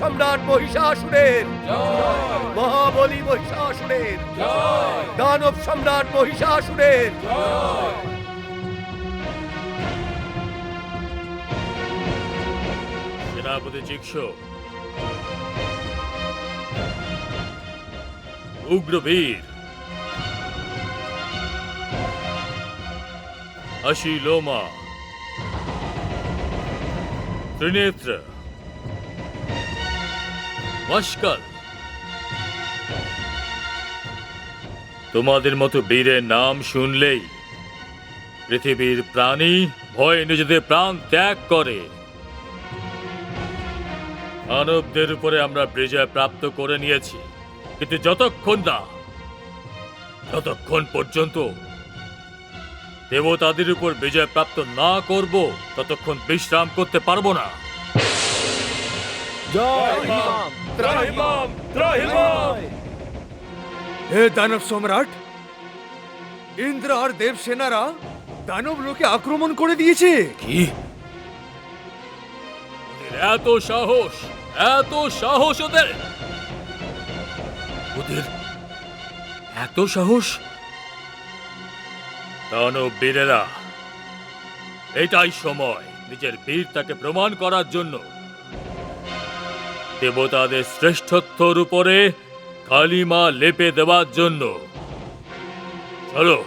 সম্রাট মহিষাসুরের। মহাবলী মহিষাসুরের। দানব সম্রাট মহিষাসুরের। সেনাপতি চিক্ষ উগ্রবীর। অশি লোমা মস্কল তোমাদের মতো বীরের নাম শুনলেই পৃথিবীর প্রাণী ভয়ে নিজেদের প্রাণ ত্যাগ করে। মানবদের উপরে আমরা বিজয় প্রাপ্ত করে নিয়েছি। কিন্তু যতক্ষণ না, যতক্ষণ পর্যন্ত দেবতাদের উপর বিজয় প্রাপ্ত না করব, ততক্ষণ বিশ্রাম করতে পারব না। হে দানব সম্রাট ইন্দ্র আর দেব সেনারা দানব লোকে আক্রমণ করে দিয়েছে। কি? এত সাহস এত সাহস ওদের! ওদের এত সাহস? দানব বীরেরা এটাই সময় নিজের বীরতাকে প্রমাণ করার জন্য। দেবতাদের শ্রেষ্ঠত্বর উপরে কালিমা লেপে দেওয়ার জন্য। চলো,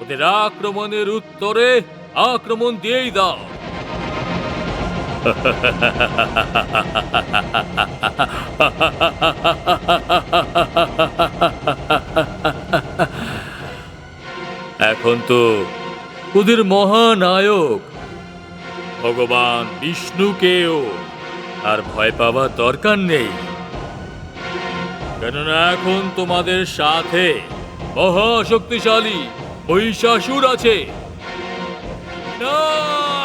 ওদের আক্রমণের উত্তরে আক্রমণ দিয়েই দাও। এখন তো ওদের মহানায়ক, ভগবান বিষ্ণুকেও আর ভয় পাওয়ার দরকার নেই। কেননা এখন তোমাদের সাথে মহাশক্তিশালী মহিষাসুর আছে। না!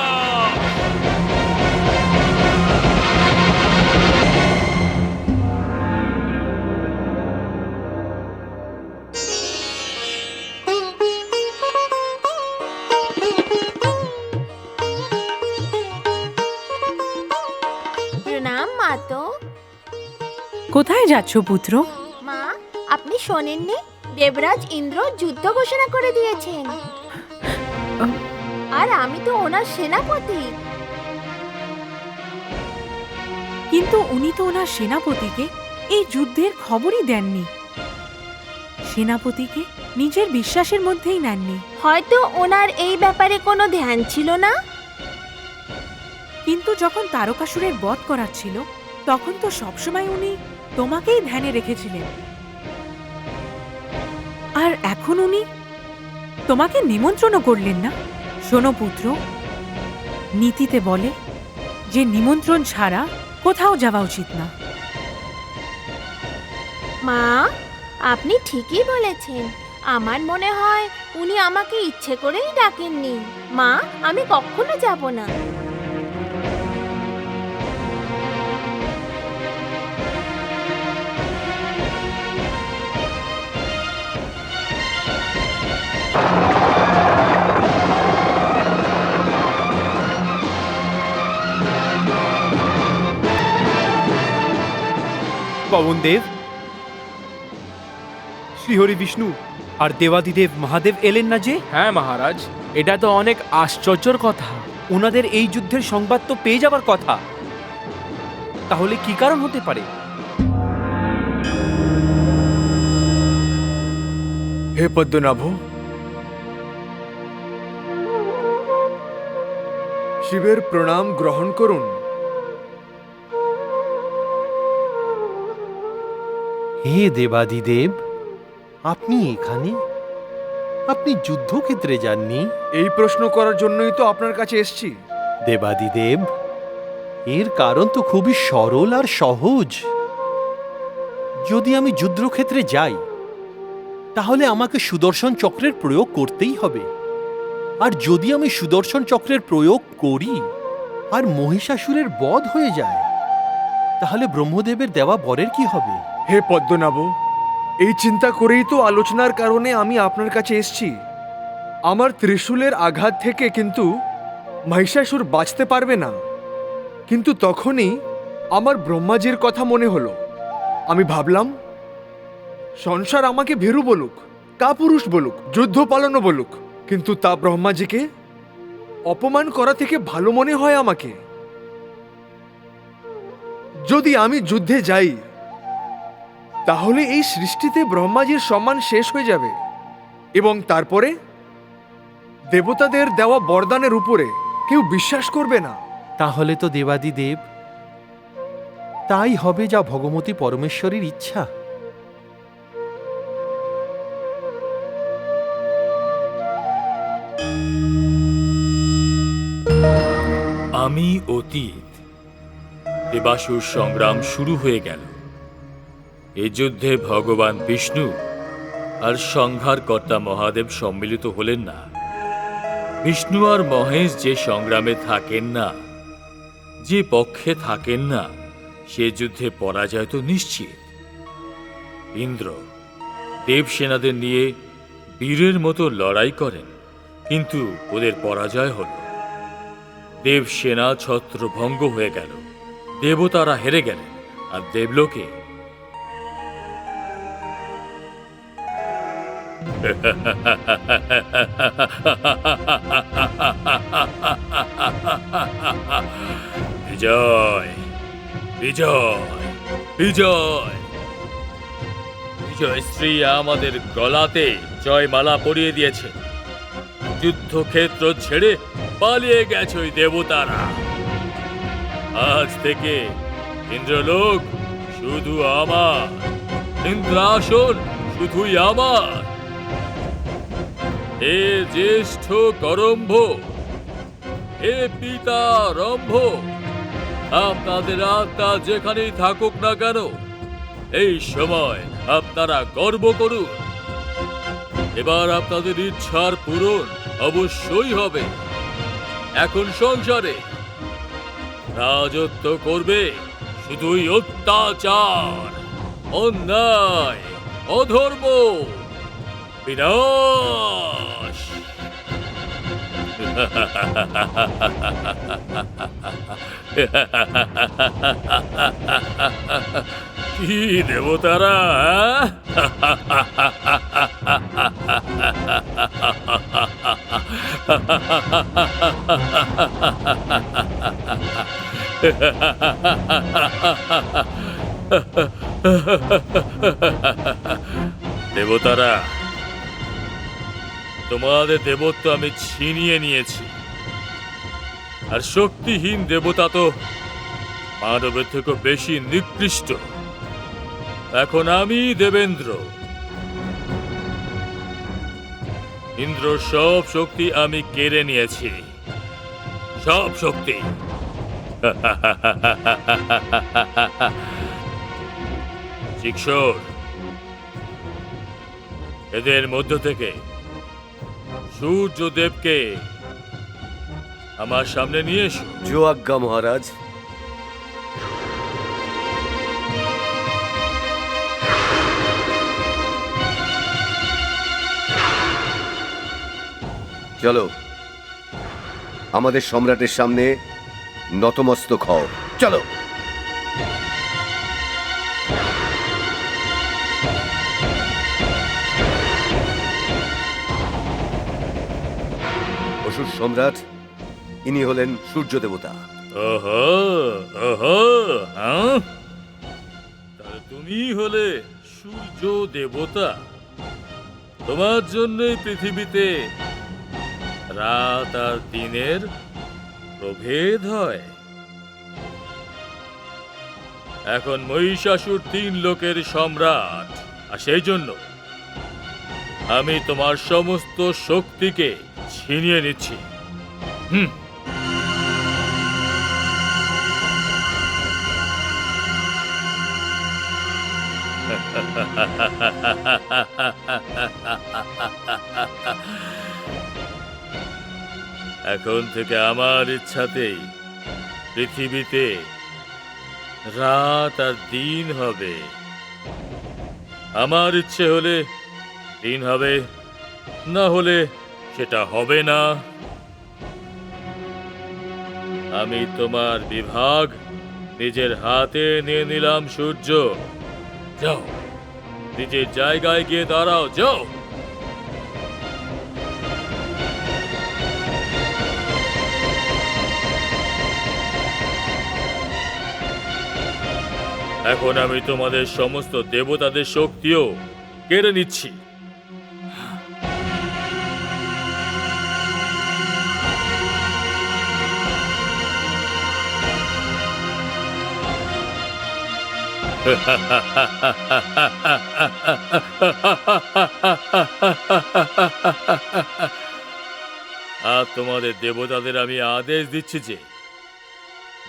প্রণাম মাতো। কোথায় যাচ্ছ পুত্র? মা আপনি শোনেননি দেবরাজ ইন্দ্র যুদ্ধ ঘোষণা করে দিয়েছেন। আর আমি তো ওনার সেনাপতি। কিন্তু উনি তো ওনার সেনাপতিকে এই যুদ্ধের খবরই দেননি। সেনাপতিকে নিজের বিশ্বাসের মধ্যেই নেননি। হয়তো ওনার এই ব্যাপারে কোনো ধ্যান ছিল না? কিন্তু যখন তারকাসুরের বধ করাচ্ছিল তখন তো সবসময় উনি তোমাকেই ধ্যানে রেখেছিলেন। আর এখন উনি তোমাকে নিমন্ত্রণও করলেন না। শোনো পুত্র, নীতিতে বলে, যে নিমন্ত্রণ ছাড়া কোথাও যাওয়া উচিত না। মা, আপনি ঠিকই বলেছেন। আমার মনে হয় উনি আমাকে ইচ্ছে করেই ডাকেননি। মা, আমি কখনো যাব না। পবন দেব? শ্রীহরি বিষ্ণু আর দেবাদিদেব মহাদেব এলেন না যে? হ্যাঁ মহারাজ। এটা তো অনেক আশ্চর্যর কথা। ওনাদের এই যুদ্ধের সংবাদ তো পেয়ে যাবার কথা। তাহলে কি কারণ হতে পারে? হে পদ্মনাভ। শিবের প্রণাম গ্রহণ করুন। হে দেবাদিদেব আপনি এখানে? আপনি যুদ্ধক্ষেত্রে যাননি? এই প্রশ্ন করার জন্যই তো আপনার কাছে এসেছি। দেবাদিদেব এর কারণ তো খুবই সরল আর সহজ। যদি আমি যুদ্ধক্ষেত্রে যাই তাহলে আমাকে সুদর্শন চক্রের প্রয়োগ করতেই হবে। আর যদি আমি সুদর্শন চক্রের প্রয়োগ করি আর মহিষাসুরের বধ হয়ে যায় তাহলে ব্রহ্মদেবের দেওয়া বরের কি হবে? হে পদ্মনাভ, এই চিন্তা করেই তো আলোচনার কারণে আমি আপনার কাছে এসছি। আমার ত্রিশূলের আঘাত থেকে কিন্তু মহিষাসুর বাঁচতে পারবে না। কিন্তু তখনই আমার ব্রহ্মাজির কথা মনে হলো। আমি ভাবলাম, সংসার আমাকে ভীরু বলুক, কাপুরুষ বলুক, যুদ্ধ পালনও বলুক, কিন্তু তা ব্রহ্মাজিকে অপমান করা থেকে ভালো মনে হয় আমাকে। যদি আমি যুদ্ধে যাই তাহলে এই সৃষ্টিতে ব্রহ্মাজির সম্মান শেষ হয়ে যাবে। এবং তারপরে দেবতাদের দেওয়া বরদানের উপরে কেউ বিশ্বাস করবে না। তাহলে তো দেবাদি দেব তাই হবে যা ভগবতী পরমেশ্বরীর ইচ্ছা। আমি অতীত দেবাসুর সংগ্রাম শুরু হয়ে গেল। এই যুদ্ধে ভগবান বিষ্ণু আর সংহারকর্তা মহাদেব সম্মিলিত হলেন না। বিষ্ণু আর মহেশ যে সংগ্রামে থাকেন না, যে পক্ষে থাকেন না, সে যুদ্ধে পরাজয় তো নিশ্চিত। ইন্দ্র, দেবসেনাদের নিয়ে বীরের মতো লড়াই করেন, কিন্তু ওদের পরাজয় হলো। দেবসেনা ছত্রভঙ্গ হয়ে গেল, দেবতারা হেরে গেলেন, আর দেবলোকে বিজয় বিজয় বিজয়। বিজয় শ্রী আমাদের গলাতে জয়মালা পরিয়ে দিয়েছে। যুদ্ধক্ষেত্র ছেড়ে পালিয়ে গেছে ওই দেবতারা। আজ থেকে ইন্দ্রলোক শুধু আমার, ইন্দ্রাসন শুধুই আমার। হে জ্যেষ্ঠ করম্ভ, হে পিতা রম্ভ আপনাদের আত্মা যেখানেই থাকুক না কেন, এই সময় আপনারা গর্ব করুন। এবার আপনাদের ইচ্ছার পূরণ অবশ্যই হবে। এখন সংসারে রাজত্ব করবে শুধুই অত্যাচার, অন্যায়, অধর্ম। Binosh! いいでもたらでもたら তোমাদের দেবত্ব আমি ছিনিয়ে নিয়েছি। আর শক্তিহীন দেবতা তো মানবের থেকে বেশি নিকৃষ্ট। এখন আমি দেবেন্দ্র। ইন্দ্র, সব শক্তি আমি কেড়ে নিয়েছি। সব শক্তি। এদের মধ্য থেকে সূর্যদেবকে আমার সামনে নিয়ে এসো। জো আজ্ঞা মহারাজ। চলো, আমাদের সম্রাটের সামনে নতমস্তক হও। চলো। অসুর সম্রাট, ইনি হলেন সূর্য দেবতা। হ্যাঁ? তুমি হলে সূর্য দেবতা। তোমার জন্যই পৃথিবীতে রাত আর দিনের প্রভেদ হয়। এখন মহিষাসুর তিন লোকের সম্রাট, আর সেই জন্য আমি তোমার সমস্ত শক্তিকে ছিনিয়ে নিচ্ছি। হুম। এখন থেকে আমার ইচ্ছাতেই পৃথিবীতে রাত আর দিন হবে। আমার ইচ্ছে হলে দিন হবে, না হলে সেটা হবে না। আমি তোমার বিভাগ নিজের হাতে নিয়ে নিলাম, সূর্য। যাও, নিজের জায়গায় গিয়ে দাঁড়াও, যাও। এখন আমি তোমাদের সমস্ত দেবতাদের শক্তিও কেড়ে নিচ্ছি। আর তোমাদের দেবতাদের আমি আদেশ দিচ্ছি যে,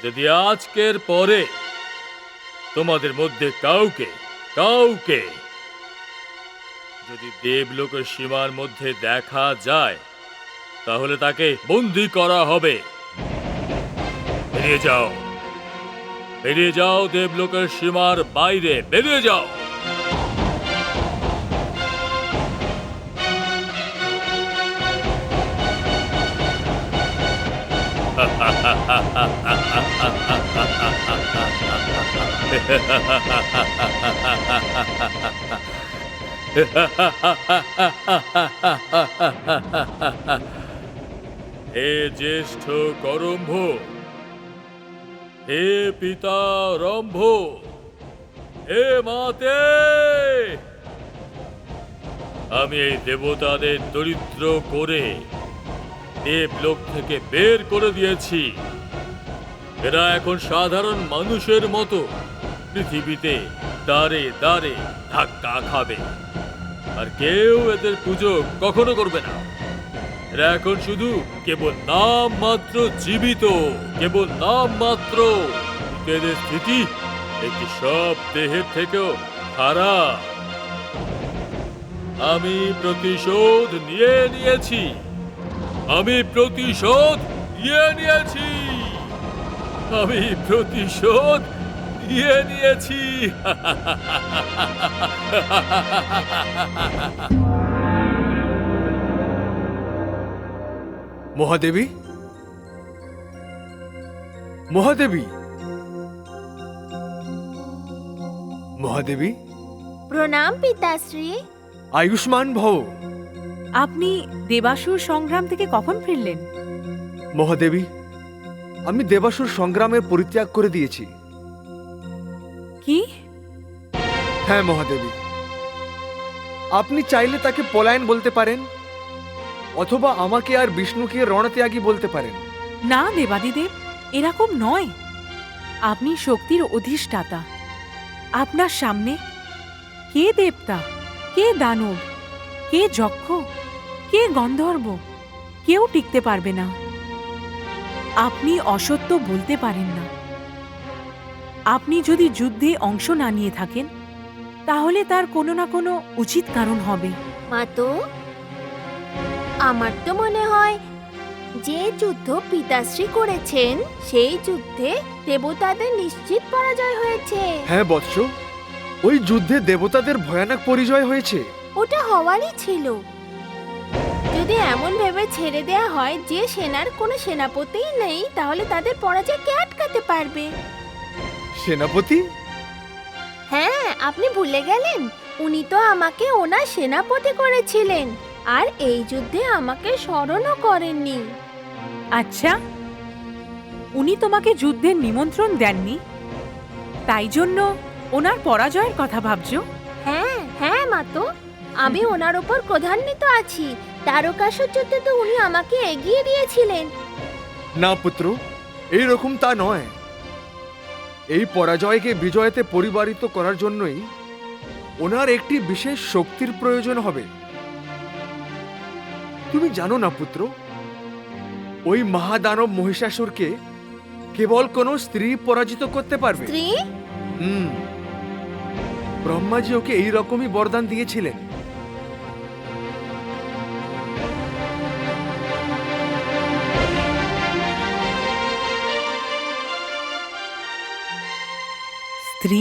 যদি আজকের পরে তোমাদের মধ্যে কাউকে কাউকে যদি দেবলোকের সীমার মধ্যে দেখা যায়, তাহলে তাকে বন্দি করা হবে। বেরিয়ে যাও। বেরিয়ে যাও দেবলোকের সীমার বাইরে বেরিয়ে যাও। হে জ্যেষ্ঠ করম্ভ হে পিতা রম্ভ হে মাতে! আমি এই দেবতাদের দরিদ্র করে দেবলোক থেকে বের করে দিয়েছি। এরা এখন সাধারণ মানুষের মতো পৃথিবীতে দাঁড়ে দাঁড়ে ধাক্কা খাবে। আর কেউ এদের পুজো কখনো করবে না। এরা এখন শুধু কেবল নাম মাত্র জীবিত, কেবল নাম মাত্র। স্থিতি একটি সব দেহের থেকেও খারাপ। আমি প্রতিশোধ নিয়ে নিয়েছি। আমি প্রতিশোধ নিয়ে নিয়েছি। আমি প্রতিশোধ নিয়ে নিয়েছি। মহাদেবী? মহাদেবী? মহাদেবী? প্রণাম পিতাশ্রী। আয়ুষ্মান ভব। আপনি দেবাসুর সংগ্রাম থেকে কখন ফিরলেন? মহাদেবী আমি দেবাসুর সংগ্রামের পরিত্যাগ করে দিয়েছি। কি? হ্যাঁ মহাদেবী। আপনি চাইলে তাকে পলায়ন বলতে পারেন। অথবা আমাকে আর বিষ্ণুকে রণত্যাগী বলতে পারেন। না দেবাদিদেব এরকম নয়। আপনি শক্তির অধিষ্ঠাতা। আপনার সামনে কে দেবতা কে দানব কে যক্ষ কে গন্ধর্ব কেউ টিকতে পারবে না। আপনি অসত্য বলতে পারেন না। আপনি যদি যুদ্ধে অংশ না নিয়ে থাকেন তাহলে তার কোনো না কোনো উচিত কারণ হবে। মা তো আমার তো মনে হয় যে যুদ্ধ পিতাশ্রী করেছেন সেই যুদ্ধে দেবতাদের নিশ্চিত পরাজয় হয়েছে। হ্যাঁ বৎস। ওই যুদ্ধে দেবতাদের ভয়ানক পরিচয় হয়েছে। ওটা হওয়ারই ছিল। যদি এমন ভেবে ছেড়ে দেয়া হয় যে সেনার কোনো সেনাপতিই নেই তাহলে তাদের পরাজয় কে আটকাতে পারবে? সেনাপতি? হ্যাঁ আপনি ভুলে গেলেন। উনি তো আমাকে ওনার সেনাপতি করেছিলেন। আর এই যুদ্ধে আমাকে স্মরণও করেননি। আচ্ছা উনি তোমাকে যুদ্ধের নিমন্ত্রণ দেননি? তাই জন্য ওনার পরাজয়ের কথা ভাবছ? হ্যাঁ হ্যাঁ মা তো। আমি ওনার উপর ক্রধান্বিত আছি। তারকাসুর যুদ্ধে তো উনি আমাকে এগিয়ে দিয়েছিলেন। না পুত্র এই রকম তা নয়। এই পরাজয়কে বিজয়তে পরিবারিত করার জন্যই ওনার একটি বিশেষ শক্তির প্রয়োজন হবে। তুমি জানো না পুত্র ওই মহাদানব মহিষাসুরকে কেবল কোনো স্ত্রী পরাজিত করতে পারবে? স্ত্রী? হুম। ব্রহ্মাজি ওকে এই রকমই বরদান দিয়েছিলেন। স্ত্রী?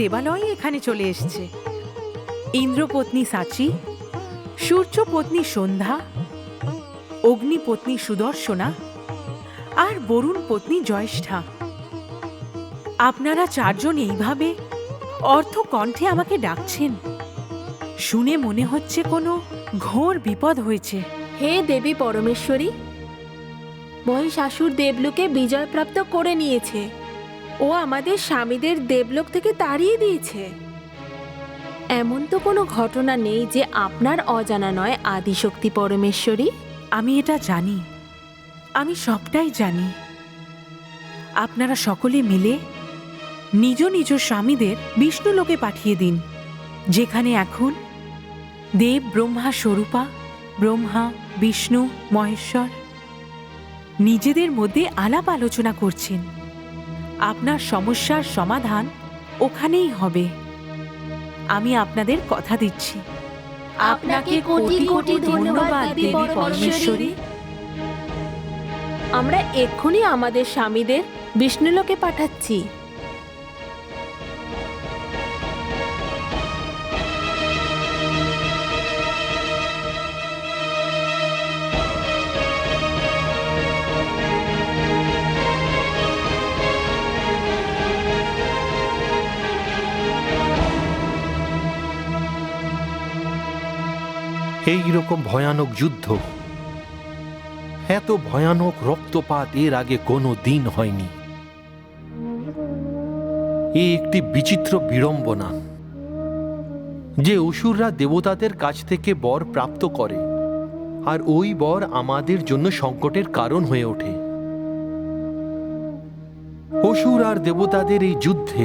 দেবালয় এখানে চলে এসছে। ইন্দ্রপত্নী সাচি, সূর্যপত্নী সন্ধ্যা, অগ্নিপত্নী সুদর্শনা আর বরুণ পত্নী জ্যেষ্ঠা। আপনারা চারজন এইভাবে অর্থ কণ্ঠে আমাকে ডাকছেন। শুনে মনে হচ্ছে কোনো ঘোর বিপদ হয়েছে। হে দেবী পরমেশ্বরী, মহিষাসুর দেবলুকে বিজয়প্রাপ্ত করে নিয়েছে। ও আমাদের স্বামীদের দেবলোক থেকে তাড়িয়ে দিয়েছে। এমন তো কোনো ঘটনা নেই যে আপনার অজানা নয় আদিশক্তি পরমেশ্বরী। আমি এটা জানি। আমি সবটাই জানি। আপনারা সকলে মিলে নিজ নিজ স্বামীদের বিষ্ণুলোকে পাঠিয়ে দিন, যেখানে এখন দেব ব্রহ্মা স্বরূপা, ব্রহ্মা, বিষ্ণু, মহেশ্বর নিজেদের মধ্যে আলাপ আলোচনা করছেন। আপনার সমস্যার সমাধান ওখানেই হবে। আমি আপনাদের কথা দিচ্ছি। আপনাকে কোটি কোটি ধন্যবাদ, দেবী পরমেশ্বরী। আমরা এক্ষুনি আমাদের স্বামীদের বিষ্ণুলোকে পাঠাচ্ছি। এই রকম ভয়ানক যুদ্ধ। এত ভয়ানক রক্তপাত এর আগে কোনো দিন হয়নি। এ একটি বিচিত্র বিড়ম্বনা, যে অসুররা দেবতাদের কাছ থেকে বর প্রাপ্ত করে, আর ওই বর আমাদের জন্য সংকটের কারণ হয়ে ওঠে। অসুর আর দেবতাদের এই যুদ্ধে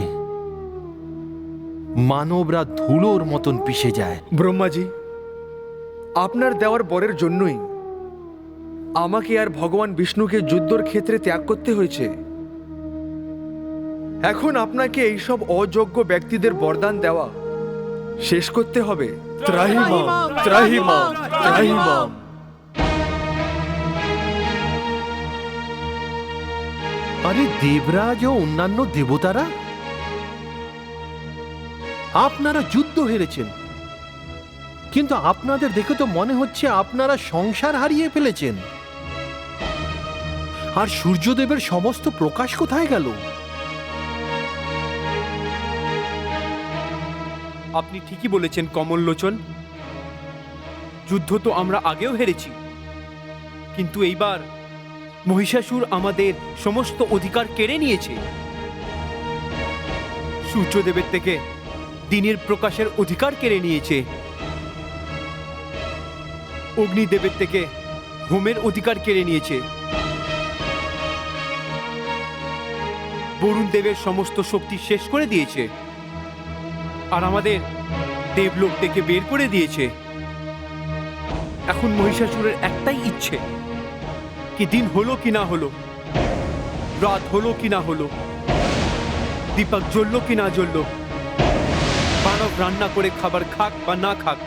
মানবরা ধুলোর মতন পিষে যায়। ব্রহ্মাজি আপনার দেওয়ার বরের জন্যই। আমাকে আর ভগবান বিষ্ণুকে যুদ্ধর ক্ষেত্রে ত্যাগ করতে হয়েছে। এখন আপনাকে এইসব অযোগ্য ব্যক্তিদের বরদান দেওয়া শেষ করতে হবে। ত্রাহিমাম আরে দেবরাজ ও অন্যান্য দেবতারা? আপনারা যুদ্ধ হেরেছেন। কিন্তু আপনাদের দেখে তো মনে হচ্ছে আপনারা সংসার হারিয়ে ফেলেছেন। আর সূর্যদেবের সমস্ত প্রকাশ কোথায় গেল? আপনি ঠিকই বলেছেন, কমললোচন। যুদ্ধ তো আমরা আগেও হেরেছি। কিন্তু এইবার মহিষাসুর আমাদের সমস্ত অধিকার কেড়ে নিয়েছে। সূর্যদেবের থেকে দিনের প্রকাশের অধিকার কেড়ে নিয়েছে। অগ্নিদেবের থেকে হোমের অধিকার কেড়ে নিয়েছে। বরুণ দেবের সমস্ত শক্তি শেষ করে দিয়েছে। আর আমাদের দেবলোক থেকে বের করে দিয়েছে। এখন মহিষাসুরের একটাই ইচ্ছে, কি দিন হলো কি না হলো, রাত হলো কি না হলো, দীপক জ্বললো কি না জ্বললো, মানব রান্না করে খাবার খাক বা না খাক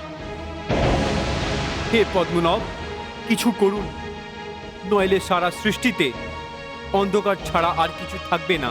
হে পদ্মনব কিছু করুন। নইলে সারা সৃষ্টিতে অন্ধকার ছাড়া আর কিছু থাকবে না।